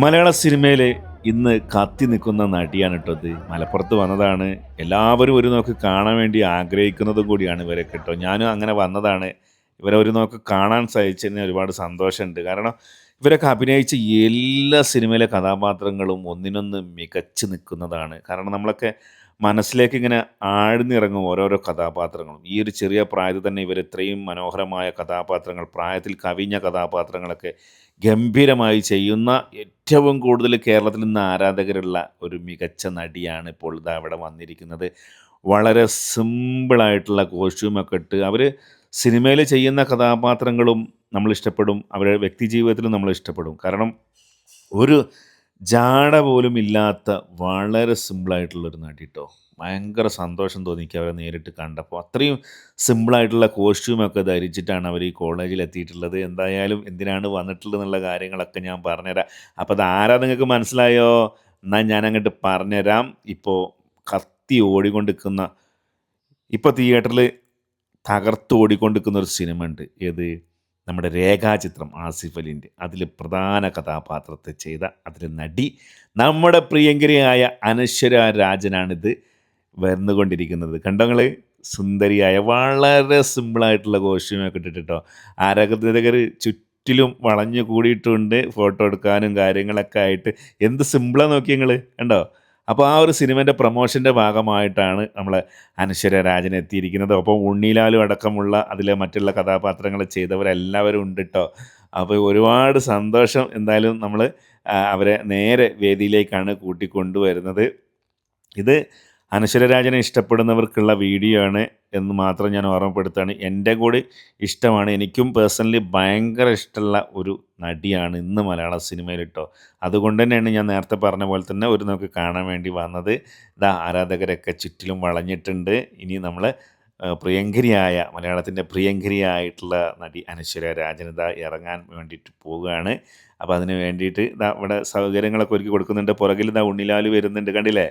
മലയാള സിനിമയിൽ ഇന്ന് കത്തി നിൽക്കുന്ന നടിയാണ് കേട്ടോ ഇത്. മലപ്പുറത്ത് വന്നതാണ്. എല്ലാവരും ഒരു നോക്ക് കാണാൻ വേണ്ടി ആഗ്രഹിക്കുന്നതും കൂടിയാണ് ഇവരെ കേട്ടോ. ഞാനും അങ്ങനെ വന്നതാണ്. ഇവരെ ഒരു നോക്ക് കാണാൻ സാധിച്ചതിന് ഒരുപാട് സന്തോഷമുണ്ട്. കാരണം ഇവരൊക്കെ അഭിനയിച്ച എല്ലാ സിനിമയിലെ കഥാപാത്രങ്ങളും ഒന്നിനൊന്ന് മികച്ചു നിൽക്കുന്നതാണ്. കാരണം നമ്മളൊക്കെ മനസ്സിലേക്ക് ഇങ്ങനെ ആഴ്ന്നിറങ്ങും ഓരോരോ കഥാപാത്രങ്ങളും. ഈ ഒരു ചെറിയ പ്രായത്തിൽ തന്നെ ഇവർ ഇത്രയും മനോഹരമായ കഥാപാത്രങ്ങൾ പ്രായത്തിൽ കവിഞ്ഞ കഥാപാത്രങ്ങളൊക്കെ ഗംഭീരമായി ചെയ്യുന്ന ഏറ്റവും കൂടുതൽ കേരളത്തിൽ നിന്ന് ആരാധകരുള്ള ഒരു മികച്ച നടിയാണ് ഇപ്പോൾ ഇതാ അവിടെ വന്നിരിക്കുന്നത്. വളരെ സിമ്പിളായിട്ടുള്ള കോസ്റ്റ്യൂമൊക്കെ ഇട്ട് അവർ സിനിമയിൽ ചെയ്യുന്ന കഥാപാത്രങ്ങളും നമ്മൾ ഇഷ്ടപ്പെടും. അവരുടെ വ്യക്തി ജീവിതത്തിലും നമ്മൾ ഇഷ്ടപ്പെടും. കാരണം ഒരു ജാട പോലും ഇല്ലാത്ത വളരെ സിമ്പിളായിട്ടുള്ളൊരു നടി കേട്ടോ ഭയങ്കര സന്തോഷം തോന്നി എനിക്ക് അവരെ നേരിട്ട് കണ്ടപ്പോൾ. അത്രയും സിമ്പിളായിട്ടുള്ള കോസ്റ്റ്യൂമൊക്കെ ധരിച്ചിട്ടാണ് അവർ ഈ കോളേജിൽ എത്തിയിട്ടുള്ളത്. എന്തായാലും എന്തിനാണ് വന്നിട്ടുള്ളത് എന്നുള്ള കാര്യങ്ങളൊക്കെ ഞാൻ പറഞ്ഞുതരാം. അപ്പോൾ അത് ആരാ നിങ്ങൾക്ക് മനസ്സിലായോ? എന്നാൽ ഞാൻ അങ്ങോട്ട് പറഞ്ഞുതരാം. ഇപ്പോൾ കത്തി ഓടിക്കൊണ്ടിരിക്കുന്ന ഇപ്പോൾ തിയേറ്ററിൽ തകർത്ത് ഓടിക്കൊണ്ടിരിക്കുന്ന ഒരു സിനിമ ഉണ്ട്. ഏത്? നമ്മുടെ രേഖാചിത്രം ആസിഫ് അലിന്റെ അതിൽ പ്രധാന കഥാപാത്രത്തെ ചെയ്ത അതിൽ നടി നമ്മുടെ പ്രിയങ്കരിയായ അനശ്വര രാജനാണിത് വരുന്നുകൊണ്ടിരിക്കുന്നത് കണ്ടങ്ങൾ സുന്ദരിയായ വളരെ സിമ്പിളായിട്ടുള്ള കോസ്റ്റ്യൂമൊക്കെ ഇട്ടിട്ടോ ആരാധകർ ചുറ്റിലും വളഞ്ഞു കൂടിയിട്ടുണ്ട്. ഫോട്ടോ എടുക്കാനും കാര്യങ്ങളൊക്കെ ആയിട്ട്. എന്ത് സിമ്പിളാണ് നോക്കി നിങ്ങൾ കണ്ടോ? അപ്പോൾ ആ ഒരു സിനിമേന്റെ പ്രൊമോഷന്റെ ഭാഗമായിട്ടാണ് നമ്മൾ അനശ്വര രാജൻ എത്തിയിരിക്കുന്നത്. അപ്പോൾ ഉണ്ണിലാലും അടക്കമുള്ള അതിലെ മറ്റുള്ള കഥാപാത്രങ്ങൾ ചെയ്തവരെല്ലാവരും ഉണ്ട് കേട്ടോ അപ്പോൾ ഒരുപാട് സന്തോഷം എന്തായാലും നമ്മൾ അവരെ നേരെ വേദിയിലേക്കാണ് കൂട്ടിക്കൊണ്ടുവരുന്നത്. ഇത് അനശ്വര രാജനെ ഇഷ്ടപ്പെടുന്നവർക്കുള്ള വീഡിയോ ആണ് എന്ന് മാത്രം ഞാൻ ഓർമ്മപ്പെടുത്തുകയാണ്. എന്റെ കൂടി ഇഷ്ടമാണ് എനിക്കും പേഴ്സണലി ഭയങ്കര ഇഷ്ടമുള്ള ഒരു നടിയാണ് ഇന്ന് മലയാള സിനിമയിൽ കേട്ടോ. അതുകൊണ്ട് തന്നെയാണ് ഞാൻ നേരത്തെ പറഞ്ഞ പോലെ തന്നെ ഒരു നമുക്ക് കാണാൻ വേണ്ടി വന്നത്. ഇതാ ആരാധകരൊക്കെ ചുറ്റിലും വളഞ്ഞിട്ടുണ്ട്. ഇനി നമ്മൾ പ്രിയങ്കരിയായ മലയാളത്തിന്റെ പ്രിയങ്കരിയായിട്ടുള്ള നടി അനശ്വര രാജനിത ഇറങ്ങാൻ വേണ്ടിയിട്ട് പോവുകയാണ്. അപ്പോൾ അതിന് വേണ്ടിയിട്ട് ഇതാ ഇവിടെ സൗകര്യങ്ങളൊക്കെ ഒരുക്കി കൊടുക്കുന്നുണ്ട്. പുറകിൽ ഇതാ ഉണ്ണിലാൽ വരുന്നുണ്ട്. കണ്ടില്ലേ?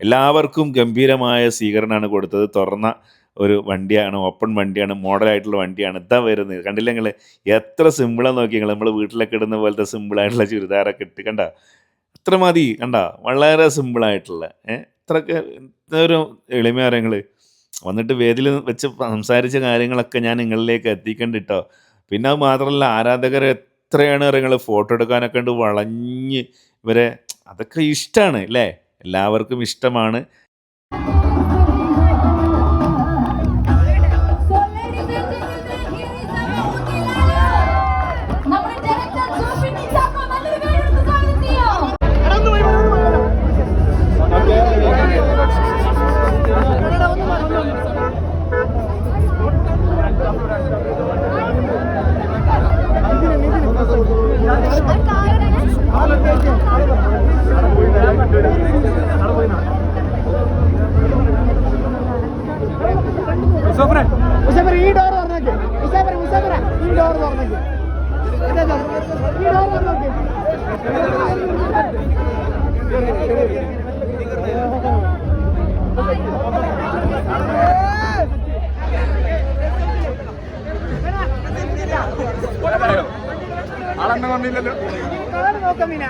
എല്ലാവർക്കും ഗംഭീരമായ സ്വീകരണമാണ് കൊടുത്തത്. തുറന്ന ഒരു വണ്ടിയാണ് ഓപ്പൺ വണ്ടിയാണ് മോഡലായിട്ടുള്ള വണ്ടിയാണ്. ഇതാ വരുന്നത്. കണ്ടില്ല നിങ്ങൾ എത്ര സിമ്പിളാണ് നോക്കി നിങ്ങൾ നമ്മൾ വീട്ടിലൊക്കെ ഇടുന്ന പോലത്തെ സിമ്പിളായിട്ടുള്ള ചുരിദാറൊക്കെ ഇട്ട്. കണ്ട? അത്ര മതി. കണ്ട? വളരെ സിമ്പിളായിട്ടുള്ള ഏഹ് ഇത്രയൊക്കെ ഒരു എളിമയാരങ്ങൾ വന്നിട്ട് വേദിയിൽ വെച്ച് സംസാരിച്ച കാര്യങ്ങളൊക്കെ ഞാൻ നിങ്ങളിലേക്ക് എത്തിക്കണ്ടിട്ടോ. പിന്നെ അത് മാത്രമല്ല ആരാധകർ എത്രയാണ് നിങ്ങൾ ഫോട്ടോ എടുക്കാനൊക്കെ ഉണ്ട് വളഞ്ഞ് ഇവരെ അതൊക്കെ ഇഷ്ടമാണ് അല്ലേ? എല്ലാവർക്കും ഇഷ്ടമാണ്. ആളെന്നെ വന്നില്ലല്ലോ നോക്കാം മീന.